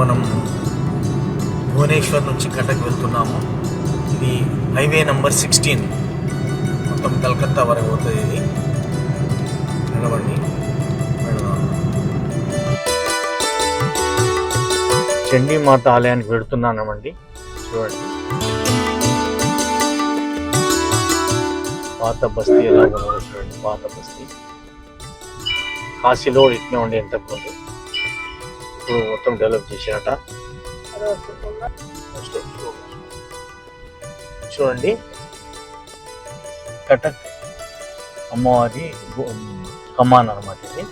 మనం భువనేశ్వర్ నుంచి కటక్ వెళ్తున్నాము. ఇది హైవే నంబర్ సిక్స్టీన్. మొత్తం కలకత్తా వరకు పోతుంది ఇది. నిలబండి చండీ మాత ఆలయానికి వెళుతున్నామండి చూడండి. పాత బస్తీ ఎలా చూడండి. పాత బస్తీ. కాశీలో ఇట్లా ఉండే ఇంతకుముందు. ఇప్పుడు మొత్తం డెవలప్ చేశారట. చూడండి. కటక్ అమ్మవారి కమాన్ అనమాట ఇది.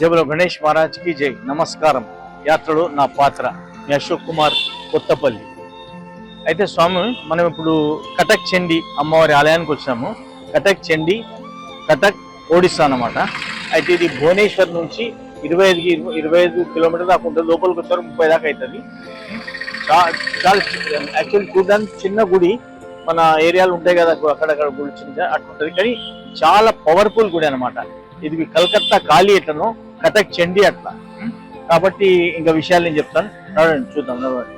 జబులో గణేష్ మహారాజ్కి జై. నమస్కారం. యాత్రలో నా పాత్ర మీ అశోక్ కుమార్ కొత్తపల్లి. అయితే స్వామి మనం ఇప్పుడు కటక్ చండి అమ్మవారి ఆలయానికి వచ్చాము కటక్ చండి కటక్ ఒడిస్సా అనమాట అయితే ఇది భువనేశ్వర్ నుంచి ఇరవై ఐదు ఇరవై ఐదు కిలోమీటర్ దాకా ఉంటుంది. లోపలికి వచ్చారు ముప్పై దాకా అవుతుంది చాలా యాక్చువల్లీ చూడడానికి చిన్న గుడి. మన ఏరియాలు ఉంటాయి కదా అక్కడక్కడ గుడి చిన్న అట్లా ఉంటుంది. కానీ చాలా పవర్ఫుల్ గుడి అనమాట ఇది కలకత్తా ఖాళీ ఎట్లనో కటక్ చండి అట్లా. కాబట్టి ఇంకా విషయాలు నేను చెప్తాను. చూద్దాం నడవండి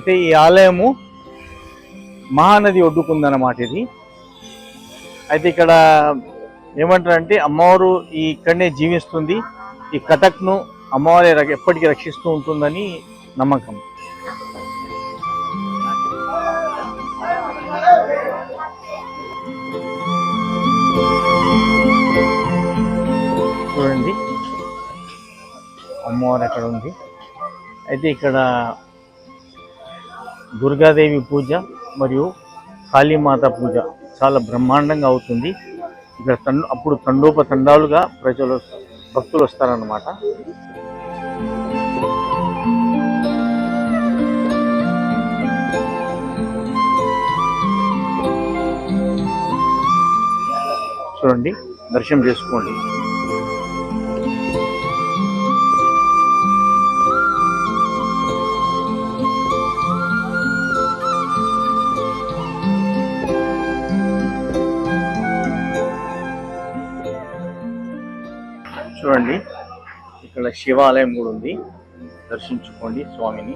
అయితే ఈ ఆలయము మహానది ఒడ్డుకుందన్నమాట ఇది. అయితే ఇక్కడ ఏమంటారంటే అమ్మవారు ఈ ఇక్కడనే జీవిస్తుంది. ఈ కటక్ను అమ్మవారి ర- ఎప్పటికీ రక్షిస్తూ ఉంటుందని నమ్మకం. చూడండి. అమ్మవారు ఎక్కడ ఉంది? అయితే ఇక్కడ దుర్గాదేవి పూజ మరియు కాళీమాత పూజ చాలా బ్రహ్మాండంగా అవుతుంది. ఇక్కడ తండు అప్పుడు తండోపతండాలుగా ప్రజలు భక్తులు వస్తారన్నమాట. చూడండి దర్శనం చేసుకోండి. చూడండి. ఇక్కడ శివాలయం కూడా ఉంది. దర్శించుకోండి స్వామిని.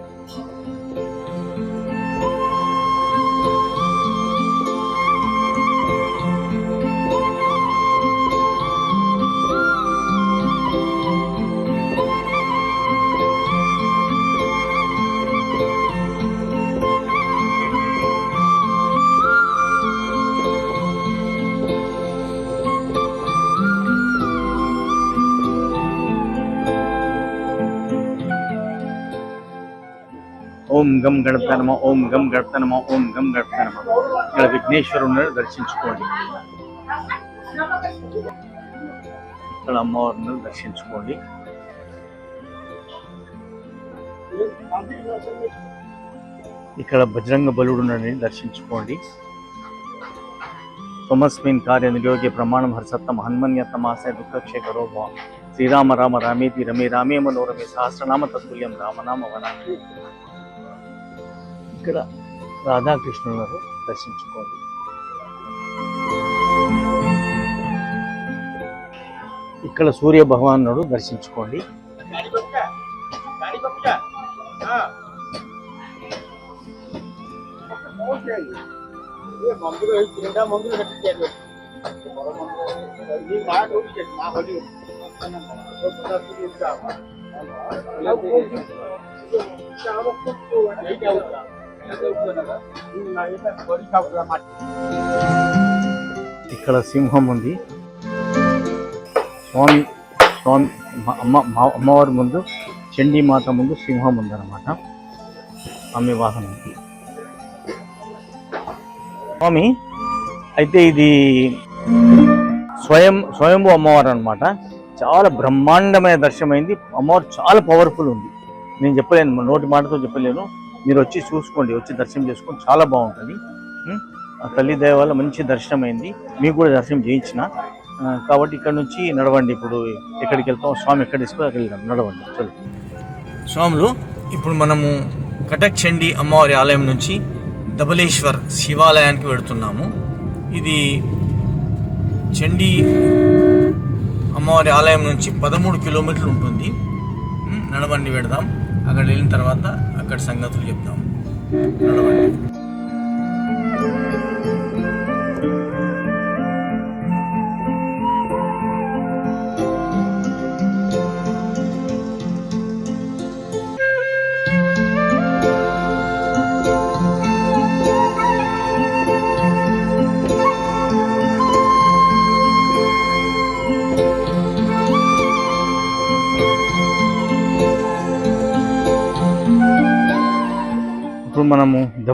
ఓం గం గణపతనమ ఓం గం గణపతనమ ఓం గం గణపతనమ ఇక్కడ విఘ్నేశ్వరుని దర్శించుకోండి ఇక్కడ అమ్మవారిని దర్శించుకోండి ఇక్కడ బజరంగ బలుడు ఉన్నాడని దర్శించుకోండి తమస్మిన్ కార్య నిరోగ్య ప్రమాణం హర్సత్తమ హనుమన్యతమాసే దుఃఖక్షేకరో భవ శ్రీరామ రామ రామేతి రమే రామే మనోరమే సహస్రనామ తత్తుల్యం రామనామ వనామి ఇక్కడ రాధాకృష్ణులను దర్శించుకోండి. ఇక్కడ సూర్య భగవానుడు దర్శించుకోండి. మందులు ఇక్కడ సింహం ఉంది. స్వామి స్వామి అమ్మ అమ్మవారి ముందు చండీమాత ముందు సింహం ఉందన్నమాట. ఆమె వాహనం. స్వామి అయితే ఇది స్వయం స్వయంభూ అమ్మవారు అనమాట చాలా బ్రహ్మాండమైన దర్శనమైంది. అమ్మవారు చాలా పవర్ఫుల్ ఉంది. నేను చెప్పలేను నోటి మాటతో చెప్పలేను. మీరు వచ్చి చూసుకోండి వచ్చి దర్శనం చేసుకోండి చాలా బాగుంటుంది. ఆ తల్లి దయ వల్ల మంచి దర్శనమైంది. మీకు కూడా దర్శనం చేయించిన. కాబట్టి ఇక్కడ నుంచి నడవండి ఇప్పుడు. ఎక్కడికి వెళ్తాం? స్వామి ఎక్కడ తీసుకో అక్కడికి వెళ్దాం. నడవండి. చలో. స్వాములు ఇప్పుడు మనము కటక్ చండి అమ్మవారి ఆలయం నుంచి దబలేశ్వర్ శివాలయానికి వెడుతున్నాము ఇది చండి అమ్మవారి ఆలయం నుంచి పదమూడు కిలోమీటర్లు ఉంటుంది. నడవండి వెడదాం. అక్కడ వెళ్ళిన తర్వాత అక్కడ సంగతులు చెప్తాం. నడవండి.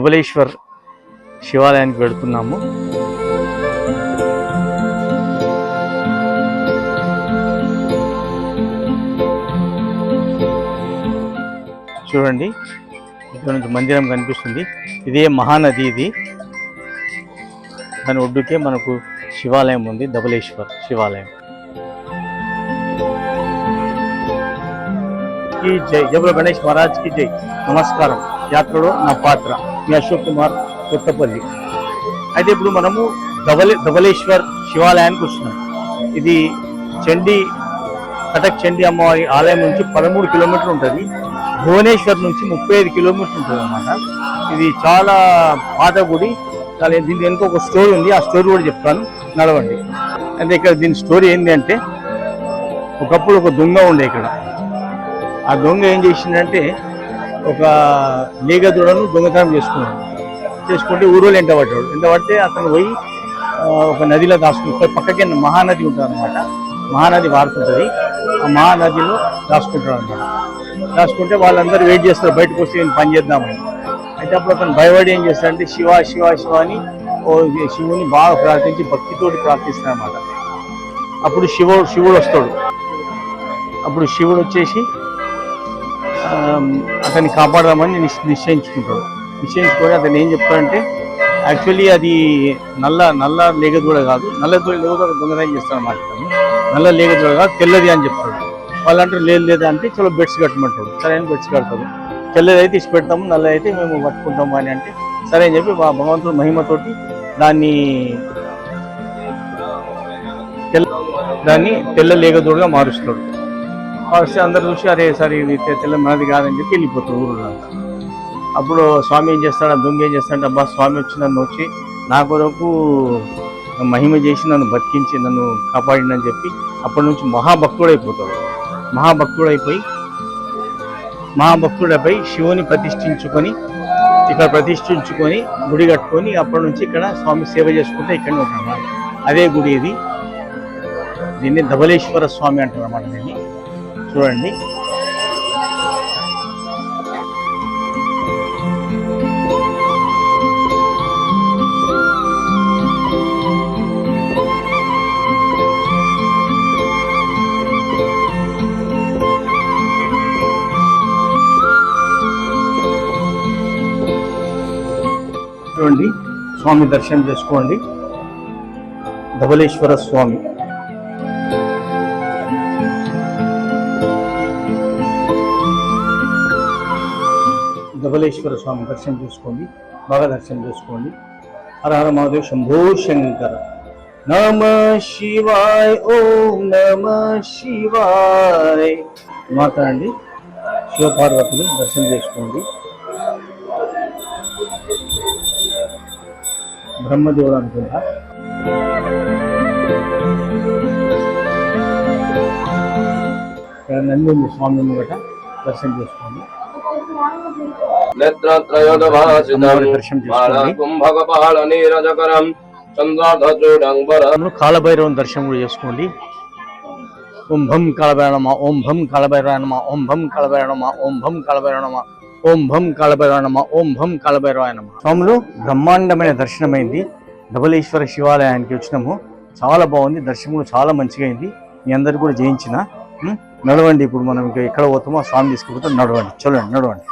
మనము ధబలేశ్వర్ శివాలయానికి వెళుతున్నాము చూడండి ఇక్కడ నుంచి మందిరం కనిపిస్తుంది ఇదే మహానది ఇది దాని ఒడ్డుకే మనకు శివాలయం ఉంది ధబలేశ్వర్ శివాలయం की जय जय बोलो गणेश महाराज की जय నమస్కారం యాత్రలో నా పాత్ర మీ అశోక్ కుమార్ కొత్తపల్లి అయితే ఇప్పుడు మనము ధవలే ధవలేశ్వర్ శివాలయానికి వస్తున్నాం. ఇది చండీ కటక్ చండీ అమ్మవారి ఆలయం నుంచి పదమూడు కిలోమీటర్లు ఉంటుంది. భువనేశ్వర్ నుంచి ముప్పై ఐదు కిలోమీటర్లు ఉంటుంది అనమాట ఇది చాలా పాత గుడి. చాలా దీని వెనుక ఒక స్టోరీ ఉంది. ఆ స్టోరీ కూడా చెప్తాను. నడవండి. అంటే ఇక్కడ దీని స్టోరీ ఏంటి అంటే ఒకప్పుడు ఒక దొంగ ఉండే ఇక్కడ. ఆ దొంగ ఏం చేసిందంటే ఒక లేగ దూడను దొంగతనం చేసుకున్నాడు. చేసుకుంటే ఊరోలు ఎంట పడ్డాడు. ఎంట పడితే అతను పోయి ఒక నదిలో దాచుకుంటాడు పక్కకి పక్కకే మహానది ఉంటుంది అనమాట మహానది వాడుతుంటుంది ఆ మహానదిలో దాచుకుంటాడు అనమాట దాచుకుంటే వాళ్ళందరూ వెయిట్ చేస్తారు బయటకు వస్తే నేను పని చేద్దామని. అయితే అప్పుడు అతను భయపడి ఏం చేస్తాడంటే శివ శివ శివ అని ఓ శివుని బాగా ప్రార్థించి భక్తితోటి ప్రార్థిస్తాడు అనమాట అప్పుడు శివుడు శివుడు వస్తాడు. అప్పుడు శివుడు వచ్చేసి అతన్ని కాపాడదామని నిశ్చయించుకుంటాడు. నిశ్చయించుకొని అతను ఏం చెప్తాడంటే యాక్చువల్లీ అది నల్ల నల్ల లేగదూడ కాదు నల్ల లేగదూడ దొంగతనం చేస్తాడు మాట నల్ల లేగదూడ కాదు తెల్లది అని చెప్తాడు. వాళ్ళంటారు లేదు లేదా అంటే చలో బెడ్స్ కట్టమంటాడు. సరే అని బెడ్స్ కడతాడు. తెల్లది అయితే ఇచ్చి పెడతాము నల్ల అయితే మేము పట్టుకుంటాము అని అంటే సరే అని చెప్పి మా భగవంతుడు మహిమతోటి దాన్ని తెల్ల దాన్ని తెల్ల లేగదూడగా మారుస్తాడు. వస్తే అందరు చూసి అరే సరే ఇది తెల్ల మనది కాదని చెప్పి వెళ్ళిపోతారు ఊరు అప్పుడు స్వామి ఏం చేస్తాడు దొంగ ఏం చేస్తాడు అబ్బా స్వామి వచ్చి నన్ను వచ్చి నా కొరకు మహిమ చేసి నన్ను బతికించి నన్ను కాపాడిందని చెప్పి అప్పటి నుంచి మహాభక్తుడైపోతాడు. మహాభక్తుడైపోయి మహాభక్తుడైపోయి శివుని ప్రతిష్ఠించుకొని ఇక్కడ ప్రతిష్ఠించుకొని గుడి కట్టుకొని అప్పటి నుంచి ఇక్కడ స్వామి సేవ చేసుకుంటే ఇక్కడ ఉంటాం అదే గుడి ఇది. దీన్ని ధబలేశ్వర స్వామి అంటారు అన్నమాట దీన్ని. చూడండి. చూడండి. స్వామి దర్శనం చేసుకోండి. ధవలేశ్వర స్వామి. ధవలేశ్వర స్వామి దర్శనం చేసుకోండి బాగా దర్శనం చేసుకోండి. హరహర మహాదేవ్ శంభో శంకర. నమ శివాయ్ ఓం నమ శివాయ్. మాట్లాడండి శివపార్వతిని దర్శనం చేసుకోండి. బ్రహ్మదేవుడు అనుకుంటా. ఇక్కడ నంది స్వామి ముంగట దర్శనం చేసుకోండి. కాలభైరవం దర్శనం కూడా చేసుకోండి. ఓం భం కాలభైరవనమ ఓం భం కాలభైరవనమ ఓం భం కాలభైరవనమ ఓం భం కాలభైరవనమ ఓం భం కాలభైరవనమ ఓం భం కాలభైరవనమ స్వాములు బ్రహ్మాండమైన దర్శనమైంది. ధవళేశ్వర శివాలయానికి వచ్చినాము. చాలా బాగుంది. దర్శనం కూడా చాలా మంచిగా అయింది. మీ అందరు కూడా జయించిన? నడవండి ఇప్పుడు మనం ఇంకా ఎక్కడ పోతామో స్వామి తీసుకుపోతాం నడవండి. చూడండి నడవండి.